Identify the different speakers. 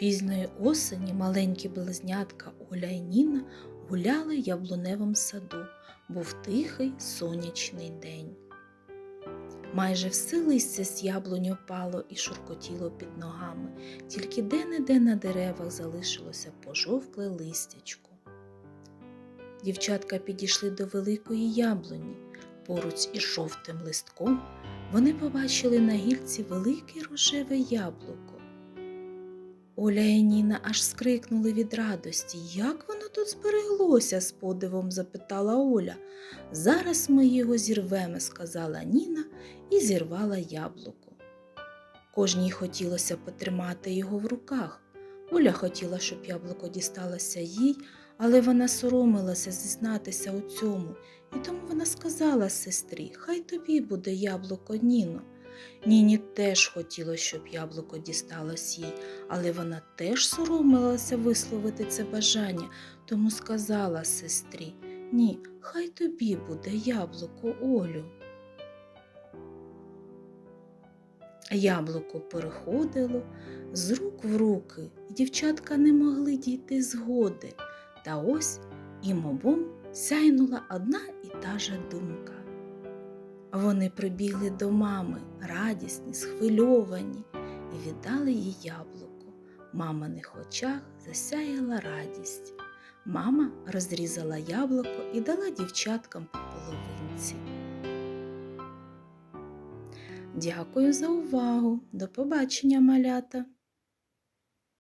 Speaker 1: Пізної осені маленькі близнятка Оля і Ніна гуляли в яблуневому саду. Був тихий сонячний день. Майже все листя з яблунь опало і шуркотіло під ногами, тільки де-не-де на деревах залишилося пожовкле листячко. Дівчатка підійшли до великої яблуні. Поруч із жовтим листком вони побачили на гільці велике рожеве яблуко. Оля і Ніна аж скрикнули від радості. Як воно тут збереглося? з подивом запитала Оля. Зараз ми його зірвемо, сказала Ніна і зірвала яблуко. Кожній хотілося потримати його в руках. Оля хотіла, щоб яблуко дісталося їй, але вона соромилася зізнатися у цьому, і тому вона сказала сестрі, хай тобі буде яблуко, Ніно. Ніні теж хотілося, щоб яблуко дісталось їй, але вона теж соромилася висловити це бажання, тому сказала сестрі Ні, хай тобі буде яблуко, Олю. Яблуко переходило з рук в руки, і дівчатка не могли дійти згоди. Та ось їм обом сяйнула одна і та же думка. Вони прибігли до мами, радісні, схвильовані, і віддали їй яблуко. Маминих очах засяяла радість. Мама розрізала яблуко і дала дівчаткам по половинці. Дякую за увагу. До побачення, малята!